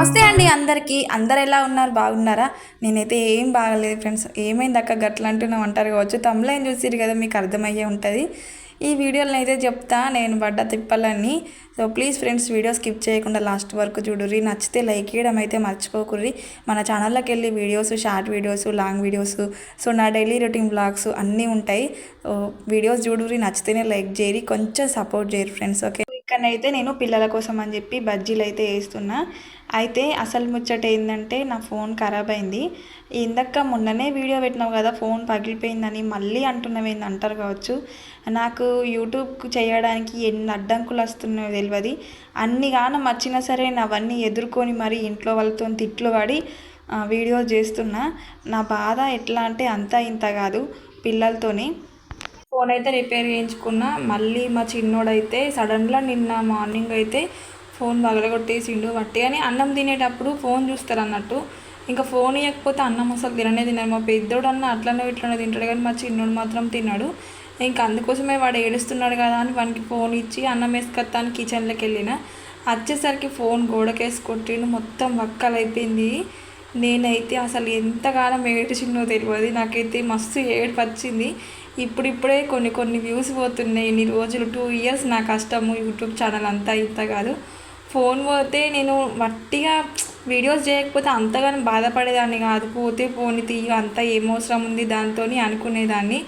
నమస్తే అండి అందరికీ. అందరు ఎలా ఉన్నారు? బాగున్నారా? నేనైతే ఏం బాగలేదు ఫ్రెండ్స్. ఏమైంది అక్క? గట్ల అంటున్నావు అంటారు కావచ్చు. తమ్ములేం చూసిరు కదా? మీకు అర్థమయ్యే ఉంటుంది. ఈ వీడియోలను అయితే చెప్తా. నేను పడ్డ తిప్పలన్నీ. So please friends video skip చేయకుండా లాస్ట్ వరకు చూడుర్రి. నచ్చితే లైక్ చేయడం అయితే మర్చిపోకుర్రి. మన ఛానల్లోకి వెళ్ళి videos short videos long videos so నా డైలీ రొటీన్ బ్లాగ్స్ అన్నీ ఉంటాయి. వీడియోస్ చూడుర్రి నచ్చితేనే లైక్ చేయరి కొంచెం సపోర్ట్ చేయరు ఫ్రెండ్స్ ఓకే? ఇక్కడనైతే నేను పిల్లల కోసం అని చెప్పి బజ్జీలు అయితే వేస్తున్నా. అయితే అసలు ముచ్చట ఏంటంటే నా ఫోన్ ఖరాబ్ అయింది. ఇందక్క మొన్ననే వీడియో పెట్టినావు కదా ఫోన్ పగిలిపోయిందని మళ్ళీ అంటున్నవేంది అంటారు కావచ్చు. నాకు యూట్యూబ్ చేయడానికి ఎన్ని అడ్డంకులు వస్తున్నాయో తెలియదు అన్ని గానం వచ్చినా సరే అవన్నీ ఎదుర్కొని మరి ఇంట్లో వాళ్ళతో తిట్లు పడి వీడియోస్ చేస్తున్నా. నా బాధ ఎట్లా అంటే అంతా ఇంత కాదు పిల్లలతోనే. ఫోన్ అయితే రిపేర్ చేయించుకున్నా. మళ్ళీ మా చిన్నోడైతే సడన్గా నిన్న మార్నింగ్ అయితే ఫోన్ పగలగొట్టేసిండు బట్టి అని అన్నం తినేటప్పుడు ఫోన్ చూస్తారు అన్నట్టు. ఇంకా ఫోన్ ఇవ్వకపోతే అన్నం అసలు తిననే తిన్నాడు మా పెద్దోడు అన్న అట్లనే ఇట్లనే తింటాడు కానీ మా చిన్నోడు మాత్రం తిన్నాడు ఇంకా అందుకోసమే వాడు ఏడుస్తున్నాడు కదా అని వానికి ఫోన్ ఇచ్చి అన్నం వేసుకొస్తాను కిచెన్లోకి వెళ్ళిన. వచ్చేసరికి ఫోన్ గోడకేసి కొట్టిండు. మొత్తం వక్కలైపోయింది. నేనైతే అసలు ఎంతగానో ఏడ్చిన్నో తెలియదు నాకైతే మస్తు ఏడుపు వచ్చింది ఇప్పుడిప్పుడే కొన్ని కొన్ని వ్యూస్ పోతున్నాయి. ఇన్ని రోజులు టూ ఇయర్స్ నా కష్టము యూట్యూబ్ ఛానల్ అంతా ఇంత కాదు. ఫోన్ పోతే నేను వట్టిగా వీడియోస్ చేయకపోతే అంతగానో బాధపడేదాన్ని కాదు. పోతే ఫోన్ తీయ అంతా ఏమవసరం ఉంది దాంతో అనుకునేదాన్ని.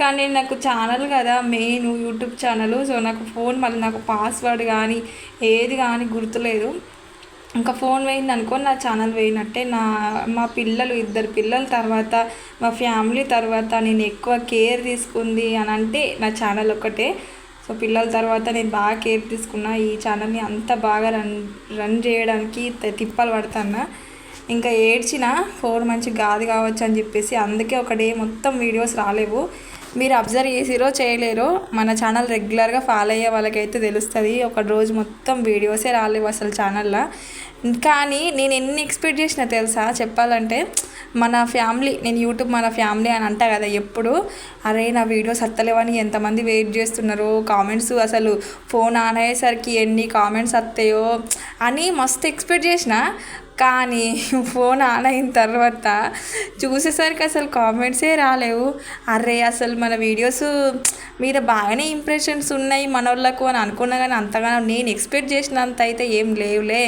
కానీ నాకు ఛానల్ కదా మెయిన్ యూట్యూబ్ ఛానల్ సో నాకు ఫోన్ మళ్ళీ నాకు పాస్వర్డ్ కానీ ఏది కానీ గుర్తులేదు. ఇంకా ఫోన్ పోయింది అనుకో నా ఛానల్ పోయినట్టే నా మా పిల్లలు ఇద్దరు పిల్లల తర్వాత మా ఫ్యామిలీ తర్వాత నేను ఎక్కువ కేర్ తీసుకుంది అని అంటే నా ఛానల్ ఒక్కటే. సో పిల్లల తర్వాత నేను బాగా కేర్ తీసుకున్నా. ఈ ఛానల్ని అంత బాగా రన్ రన్ చేయడానికి తిప్పలు పడుతున్నా. ఇంకా ఏడ్చిన ఫోన్ మంచి గాది కావచ్చు అని చెప్పేసి అందుకే ఒక డే మొత్తం వీడియోస్ రాలేవు. మీరు అబ్జర్వ్ చేసిరో చేయలేరో మన ఛానల్ రెగ్యులర్గా ఫాలో అయ్యే వాళ్ళకైతే తెలుస్తుంది. ఒక రోజు మొత్తం వీడియోసే రాలేవు అసలు ఛానల్లో. కానీ నేను ఎన్ని ఎక్స్పెక్ట్ చేసిన తెలుసా? చెప్పాలంటే మన ఫ్యామిలీ నేను యూట్యూబ్ మన ఫ్యామిలీ అని అంటా కదా ఎప్పుడు? అరే నా వీడియోస్ అత్తలేవని ఎంతమంది వెయిట్ చేస్తున్నారు? కామెంట్స్ అసలు ఫోన్ ఆన్ అయ్యేసరికి ఎన్ని కామెంట్స్ వస్తాయో అని మస్తు ఎక్స్పెక్ట్ చేసిన కానీ ఫోన్ ఆన్ అయిన తర్వాత చూసేసరికి అసలు కామెంట్సే రాలేవు. అరే అసలు మన వీడియోస్ మీద బాగానే ఇంప్రెషన్స్ ఉన్నాయి మన వాళ్ళకు అని అనుకున్నా కానీ అంతగానో నేను ఎక్స్పెక్ట్ చేసినంత అయితే ఏం లేవులే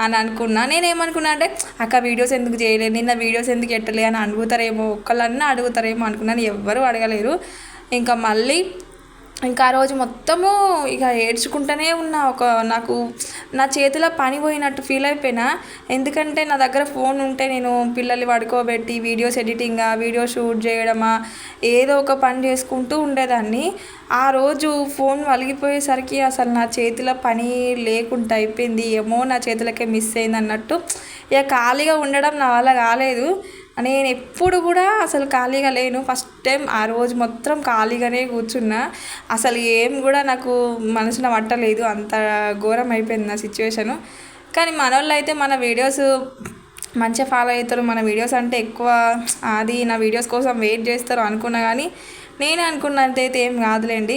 అని అనుకున్నా. నేనేమనుకున్నా అంటే అక్క వీడియోస్ ఎందుకు చేయలేదు నిన్న వీడియోస్ ఎందుకు ఎట్టలే? అని అడుగుతారేమో ఒక్కళ్ళన్నా అడుగుతారేమో అనుకున్నాను ఎవ్వరూ అడగలేరు. ఇంకా మళ్ళీ ఇంకా ఆ రోజు మొత్తము ఇక ఏడ్చుకుంటూనే ఉన్నా. ఒక నాకు నా చేతిలో పని పోయినట్టు ఫీల్ అయిపోయినా ఎందుకంటే నా దగ్గర ఫోన్ ఉంటే నేను పిల్లల్ని పడుకోబెట్టి వీడియోస్ ఎడిటింగా వీడియో షూట్ చేయడమా ఏదో ఒక పని చేసుకుంటూ ఉండేదాన్ని. ఆ రోజు ఫోన్ వలిగిపోయేసరికి అసలు నా చేతిలో పని లేకుండా అయిపోయింది. ఏమో నా చేతులకే మిస్ అయింది అన్నట్టు ఇక ఖాళీగా ఉండడం నా వల్ల కాలేదు. నేను ఎప్పుడు కూడా అసలు ఖాళీగా లేను. ఫస్ట్ టైం ఆ రోజు మొత్తం ఖాళీగానే కూర్చున్నా. అసలు ఏం కూడా నాకు మనసున పట్టలేదు. అంత ఘోరం అయిపోయింది నా సిచ్యువేషను కానీ మన వాళ్ళు అయితే మన వీడియోస్ మంచిగా ఫాలో అవుతారు మన వీడియోస్ అంటే ఎక్కువ అది నా వీడియోస్ కోసం వెయిట్ చేస్తారు అనుకున్నా కానీ నేను అనుకున్నంతైతే ఏం కాదులేండి.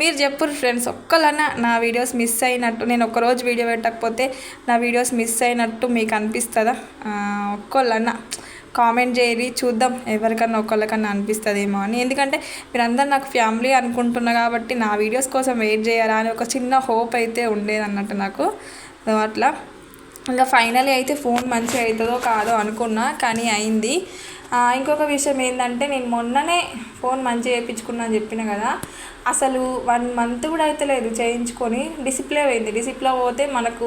మీరు చెప్పరు ఫ్రెండ్స్ ఒక్కలన్నా నా వీడియోస్ మిస్ అయినట్టు నేను ఒక్కరోజు వీడియో పెట్టకపోతే నా వీడియోస్ మిస్ అయినట్టు మీకు అనిపిస్తుందా? ఒక్కళ్ళన్నా. కామెంట్ చేయరి చూద్దాం ఎవరికన్నా ఒకళ్ళకన్నా అనిపిస్తుందేమో అని. ఎందుకంటే మీరందరూ నాకు ఫ్యామిలీ అనుకుంటున్నా కాబట్టి నా వీడియోస్ కోసం వెయిట్ చేయాలా అని ఒక చిన్న హోప్ అయితే ఉండేది అన్నట్టు నాకు. అట్లా. ఇంకా ఫైనలీ అయితే ఫోన్ మంచిగా అవుతుందో కాదో అనుకున్నా కానీ అయింది. ఇంకొక విషయం ఏంటంటే నేను మొన్ననే ఫోన్ మంచిగా చేయించుకున్నా అని చెప్పిన కదా అసలు వన్ మంత్ కూడా అయితే లేదు చేయించుకొని డిసిప్లే పోయింది డిసిప్లే పోతే మనకు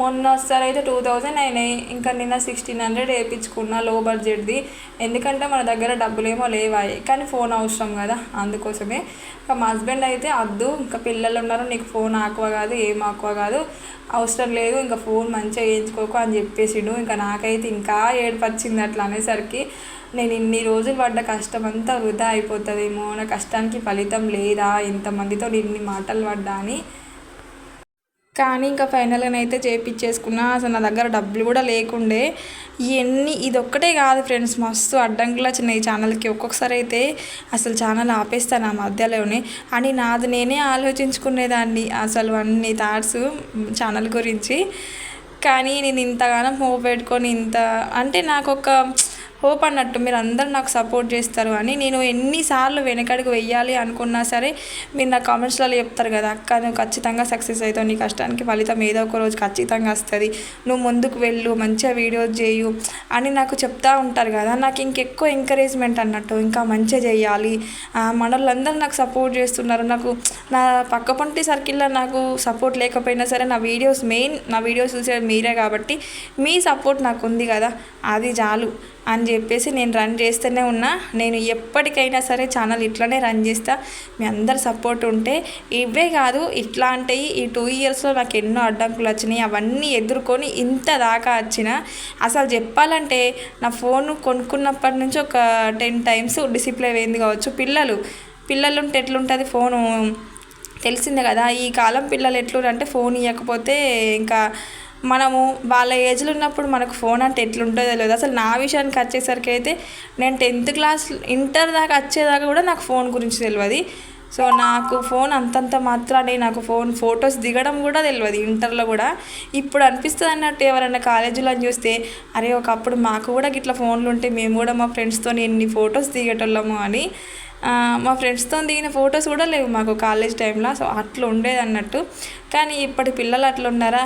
మొన్న వస్తారు అయితే టూ థౌజండ్ అయినాయి. ఇంకా నిన్న సిక్స్టీన్ హండ్రెడ్ వేయించుకున్నా లో బడ్జెట్ది. ఎందుకంటే మన దగ్గర డబ్బులేమో లేవాయి. కానీ ఫోన్ అవసరం కదా అందుకోసమే. ఇంకా మా హస్బెండ్ అయితే వద్దు ఇంకా పిల్లలు ఉన్నారు నీకు ఫోన్ ఆకువ కాదు ఏం ఆకువ కాదు అవసరం లేదు ఇంకా ఫోన్ మంచిగా వేయించుకోకు అని చెప్పేసిండు. ఇంకా నాకైతే ఇంకా ఏడుపు వచ్చింది అట్లా అనేసరికి. నేను ఇన్ని రోజులు పడ్డ కష్టం అంతా వృధా అయిపోతుందేమో నా కష్టానికి ఫలితం లేదా ఇంతమందితో ఇన్ని మాటలు పడ్డా అని. కానీ ఇంకా ఫైనల్గా అయితే చేపించేసుకున్నా అసలు నా దగ్గర డబ్బులు కూడా లేకుండే. ఇవన్నీ ఇది ఒక్కటే కాదు ఫ్రెండ్స్ మస్తు అడ్డంకులు వచ్చినాయి ఛానల్కి. ఒక్కొక్కసారి అయితే అసలు ఛానల్ ఆపేస్తాను ఆ మధ్యలోనే. అని నాది నేనే ఆలోచించుకునేదాన్ని అసలు అన్ని థాట్స్ ఛానల్ గురించి. కానీ నేను ఇంతగానం హోప్ పెట్టుకొని ఇంత అంటే నాకు ఒక హోప్ అన్నట్టు మీరు అందరు నాకు సపోర్ట్ చేస్తారు అని నేను ఎన్నిసార్లు వెనకడుగు వెయ్యాలి అనుకున్నా సరే మీరు నా కామెంట్స్లలో చెప్తారు కదా అక్క నువ్వు ఖచ్చితంగా సక్సెస్ అవుతావు నీ కష్టానికి ఫలితం ఏదో ఒక రోజు ఖచ్చితంగా వస్తుంది నువ్వు ముందుకు వెళ్ళు మంచిగా వీడియోస్ చేయు అని నాకు చెప్తా ఉంటారు కదా. నాకు ఇంకెక్కువ ఎంకరేజ్మెంట్ అన్నట్టు ఇంకా మంచిగా చేయాలి. మనలందరూ నాకు సపోర్ట్ చేస్తున్నారు. నాకు నా పక్క పంటి సర్కిల్లో నాకు సపోర్ట్ లేకపోయినా సరే నా వీడియోస్ మెయిన్ నా వీడియోస్ చూసేది మీరే కాబట్టి మీ సపోర్ట్ నాకు ఉంది కదా అది చాలు. అని చెప్పేసి నేను రన్ చేస్తూనే ఉన్నా. నేను ఎప్పటికైనా సరే ఛానల్ ఇట్లానే రన్ చేస్తా. మీ అందరు సపోర్ట్ ఉంటే ఇవే కాదు ఇట్లాంటివి ఈ టూ ఇయర్స్లో నాకు ఎన్నో అడ్డంకులు వచ్చినాయి. అవన్నీ ఎదుర్కొని ఇంత దాకా వచ్చిన అసలు చెప్పాలంటే నా ఫోన్ కొనుక్కున్నప్పటి నుంచి ఒక టెన్ టైమ్స్ డిసిప్లే అయింది కావచ్చు. పిల్లలు పిల్లలు ఉంటే ఎట్లుంటుంది ఫోను తెలిసిందే కదా ఈ కాలం పిల్లలు ఎట్లుంటే ఫోన్ ఇవ్వకపోతే ఇంకా మనము వాళ్ళ ఏజ్లో ఉన్నప్పుడు మనకు ఫోన్ అంటే ఎట్లుంటుందో తెలియదు. అసలు నా విషయానికి వచ్చేసరికి అయితే నేను టెన్త్ క్లాస్ ఇంటర్ దాకా వచ్చేదాకా కూడా నాకు ఫోన్ గురించి తెలియదు సో నాకు ఫోన్ అంతంత మాత్రాన్ని నాకు ఫోన్ ఫొటోస్ దిగడం కూడా తెలియదు ఇంటర్లో కూడా. ఇప్పుడు అనిపిస్తుంది అన్నట్టు ఎవరైనా కాలేజీలో చూస్తే అరే ఒకప్పుడు మాకు కూడా గిట్లా ఫోన్లు ఉంటే మేము కూడా మా ఫ్రెండ్స్తో ఎన్ని ఫొటోస్ దిగేటోళ్ళము అని. మా ఫ్రెండ్స్తో దిగిన ఫొటోస్ కూడా లేవు మాకు కాలేజ్ టైంలో. సో అట్లా ఉండేది అన్నట్టు. కానీ ఇప్పటి పిల్లలు అట్లా ఉన్నారా?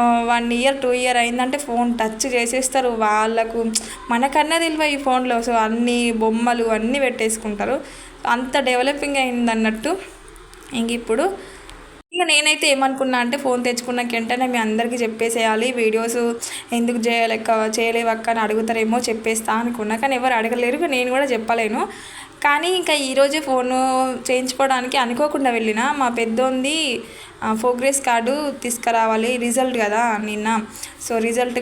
వన్ ఇయర్ టూ ఇయర్ అయిందంటే ఫోన్ టచ్ చేసేస్తారు. వాళ్ళకు మనకన్నా తెలివ ఈ ఫోన్లో సో అన్ని బొమ్మలు అన్నీ పెట్టేసుకుంటారు. అంత డెవలపింగ్ అయింది అన్నట్టు. ఇంక ఇప్పుడు ఇక నేనైతే ఏమనుకున్నా అంటే ఫోన్ తెచ్చుకున్నాక వెంటనే మీ అందరికీ చెప్పేసేయాలి. వీడియోస్ ఎందుకు చేయలేక చేయలేవక్క అని అడుగుతారేమో చెప్పేస్తా అనుకున్నా. కానీ ఎవరు అడగలేరు. నేను కూడా చెప్పలేను. కానీ ఇంకా ఈరోజే ఫోను చేయించుకోవడానికి అనుకోకుండా వెళ్ళిన. మా పెద్దోంది ప్రోగ్రెస్ కార్డు తీసుకురావాలి. రిజల్ట్ కదా నిన్న. సో రిజల్ట్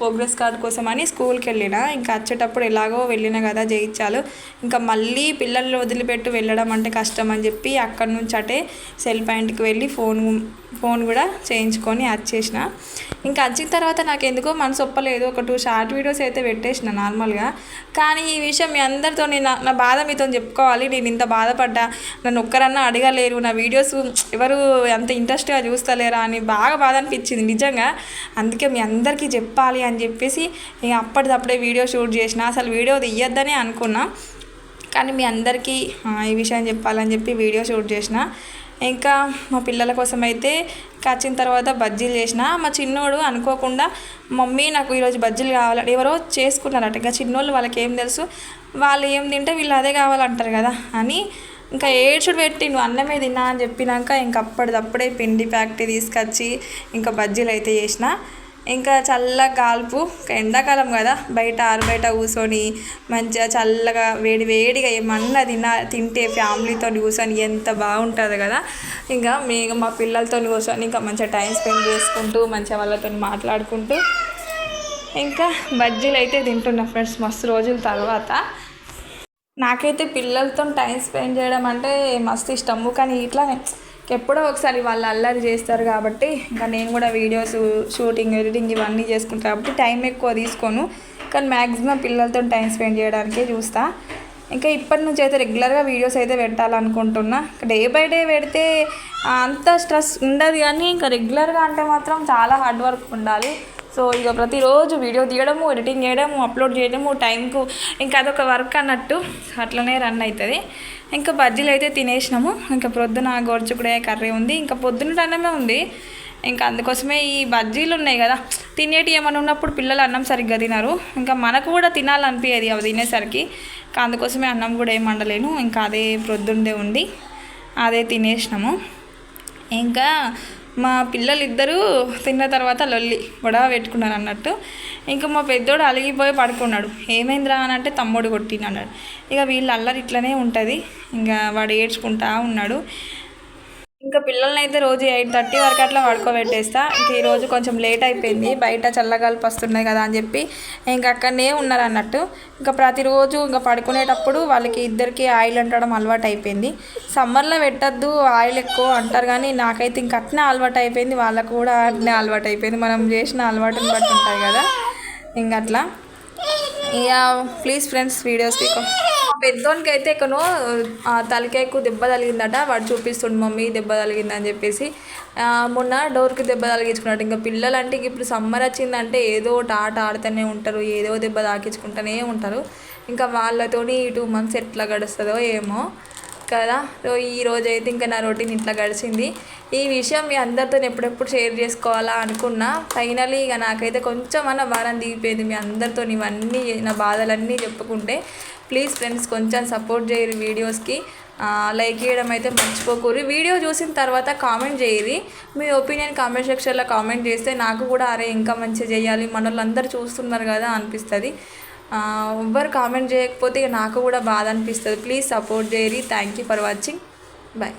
ప్రోగ్రెస్ కార్డు కోసం అని స్కూల్కి వెళ్ళిన. ఇంకా వచ్చేటప్పుడు ఎలాగో వెళ్ళిన కదా జయించాలు. ఇంకా మళ్ళీ పిల్లల్ని వదిలిపెట్టి వెళ్ళడం అంటే కష్టం అని చెప్పి అక్కడి నుంచి అటే సెల్ పాయింట్కి వెళ్ళి ఫోన్ ఫోన్ కూడా చేయించుకొని వచ్చేసిన. ఇంకా వచ్చిన తర్వాత నాకు ఎందుకో మనసు ఒప్పలేదు. ఒక టూ షార్ట్ వీడియోస్ అయితే పెట్టేసిన నార్మల్గా. కానీ ఈ విషయం మీ అందరితో నేను నా బాధ మీతో చెప్పుకోవాలి. నేను ఇంత బాధపడ్డా. నన్ను ఒక్కరన్నా అడగలేరు. నా వీడియోస్ ఎవరు అంత ఇంట్రెస్ట్గా చూస్తలేరా అని బాగా బాధ అనిపించింది నిజంగా. అందుకే మీ అందరికీ చెప్పాలి అని చెప్పేసి ఇక అప్పటిదప్పుడే వీడియో షూట్ చేసిన. అసలు వీడియో తీయొద్దని అనుకున్నా. కానీ మీ అందరికీ ఈ విషయం చెప్పాలని చెప్పి వీడియో షూట్ చేసిన. ఇంకా మా పిల్లల కోసం అయితే వచ్చిన తర్వాత బజ్జీలు చేసిన. మా చిన్నోడు అనుకోకుండా మమ్మీ నాకు ఈరోజు బజ్జీలు కావాలని ఎవరో చేసుకున్నారట. ఇంకా చిన్నోళ్ళు వాళ్ళకి ఏం తెలుసు? వాళ్ళు ఏం తింటే వీళ్ళు అదే కావాలంటారు కదా అని ఇంకా ఏడ్చుడు పెట్టి నువ్వు అన్నమే తిన్నా అని చెప్పినాక ఇంక అప్పటిదప్పుడే పిండి ఫ్యాక్టరీ తీసుకొచ్చి ఇంకా బజ్జీలు అయితే చేసిన. ఇంకా చల్ల కాల్పు ఎండాకాలం కదా బయట ఆరు బయట కూర్చొని మంచిగా చల్లగా వేడి వేడిగా ఏమన్నా తిన్నా తింటే ఫ్యామిలీతో కూర్చొని ఎంత బాగుంటుంది కదా. ఇంకా మీ మా పిల్లలతో కూర్చొని ఇంకా మంచిగా టైం స్పెండ్ చేసుకుంటూ మంచిగా వాళ్ళతో మాట్లాడుకుంటూ ఇంకా బజ్జీలు అయితే తింటున్నా ఫ్రెండ్స్ మస్తు రోజుల తర్వాత. నాకైతే పిల్లలతో టైం స్పెండ్ చేయడం అంటే మస్తు ఇష్టము. కానీ ఇట్లా ఎప్పుడో ఒకసారి వాళ్ళు అల్లరి చేస్తారు కాబట్టి ఇంకా నేను కూడా వీడియోస్ షూటింగ్ ఎడిటింగ్ ఇవన్నీ చేసుకుంటాను కాబట్టి టైం ఎక్కువ తీసుకోను. కానీ మ్యాక్సిమం పిల్లలతో టైం స్పెండ్ చేయడానికే చూస్తా. ఇంకా ఇప్పటి నుంచి అయితే రెగ్యులర్గా వీడియోస్ అయితే పెట్టాలనుకుంటున్నా. డే బై డే పెడితే అంత స్ట్రెస్ ఉండదు కానీ ఇంకా రెగ్యులర్గా అంటే మాత్రం చాలా హార్డ్ వర్క్ ఉండాలి. సో ఇక ప్రతిరోజు వీడియో తీయడము ఎడిటింగ్ చేయడము అప్లోడ్ చేయడము టైంకు ఇంకా అదొక వర్క్ అన్నట్టు అట్లనే రన్ అవుతుంది ఇంకా బజ్జీలు అయితే తినేసినాము. ఇంకా పొద్దున గోర్చుకుడే కర్రీ ఉంది. ఇంకా పొద్దున అన్నమే ఉంది. ఇంకా అందుకోసమే ఈ బజ్జీలు ఉన్నాయి కదా. తినేటి ఏమైనా ఉన్నప్పుడు పిల్లలు అన్నం సరిగ్గా తినరు. ఇంకా మనకు కూడా తినాలనిపించేది అవి తినేసరికి. ఇంకా అందుకోసమే అన్నం కూడా ఏం వండలేను. ఇంకా అదే ప్రొద్దుండే ఉండి అదే తినేసినాము. ఇంకా మా పిల్లలు ఇద్దరూ తిన్న తర్వాత లొల్లి గొడవ పెట్టుకున్నారు అన్నట్టు. ఇంకా మా పెద్దోడు అలిగిపోయి పడుకున్నాడు. ఏమైందిరా అని అంటే తమ్ముడు కొట్టినన్నాడు ఇక వీళ్ళు అల్లరి ఇట్లనే ఉంటుంది. ఇంకా వాడు ఏడ్చుకుంటా ఉన్నాడు. ఇంకా పిల్లల్ని అయితే రోజు ఎయిట్ థర్టీ వరకు అట్లా పడుకోబెట్టేస్తా. ఇంక ఈరోజు కొంచెం లేట్ అయిపోయింది. బయట చల్లగాలి వస్తున్నాయి కదా అని చెప్పి ఇంకా అక్కడనే ఉన్నారు అన్నట్టు. ఇంకా ప్రతిరోజు ఇంకా పడుకునేటప్పుడు వాళ్ళకి ఇద్దరికి ఆయిల్ అంటడం అలవాటు అయిపోయింది. సమ్మర్లో పెట్టద్దు ఆయిల్ ఎక్కువ అంటారు కానీ నాకైతే ఇంక అట్నే అలవాటు అయిపోయింది. వాళ్ళకు కూడా అట్నే అలవాటు అయిపోయింది. మనం చేసిన అలవాటుని బట్టి ఉంటాయి కదా. ఇంక అట్లా. ఇక ప్లీజ్ ఫ్రెండ్స్ వీడియోస్కి పెద్దోనికి అయితే ఎక్కనో తలకేకు దెబ్బ తగిలిందట వాడు చూపిస్తుండు మమ్మీ దెబ్బ తగిలిందని చెప్పేసి. మొన్న డోర్కి దెబ్బ తగిలించుకున్నట్టు ఇంకా పిల్లలు అంటే ఇప్పుడు సమ్మర్ వచ్చిందంటే ఏదో ఒకటి ఆట ఆడుతూనే ఉంటారు ఏదో దెబ్బ తాకించుకుంటూనే ఉంటారు. ఇంకా వాళ్ళతోని ఈ టూ మంత్స్ ఎట్లా గడుస్తుందో ఏమో. కదా? సో ఈ రోజు అయితే ఇంకా నా రొటీన్ ఇట్లా గడిచింది. ఈ విషయం మీ అందరితో ఎప్పుడెప్పుడు షేర్ చేసుకోవాలా అనుకున్నా ఫైనలీ ఇక నాకైతే కొంచెం అన్న భారం దిగిపోయింది మీ అందరితో ఇవన్నీ నా బాధలన్నీ చెప్పుకుంటే ప్లీజ్ ఫ్రెండ్స్ కొంచెం సపోర్ట్ చేయరు వీడియోస్కి. లైక్ చేయడం అయితే మర్చిపోకూరి వీడియో చూసిన తర్వాత కామెంట్ చేయరు. మీ ఒపీనియన్ కామెంట్ సెక్షన్లో కామెంట్ చేస్తే నాకు కూడా అరే ఇంకా మంచిగా చేయాలి మన వాళ్ళందరూ చూస్తున్నారు కదా అనిపిస్తుంది. ఎవ్వరు కామెంట్ చేయకపోతే ఇక నాకు కూడా బాధ అనిపిస్తుంది. Please support చేయరి. Thank you for watching bye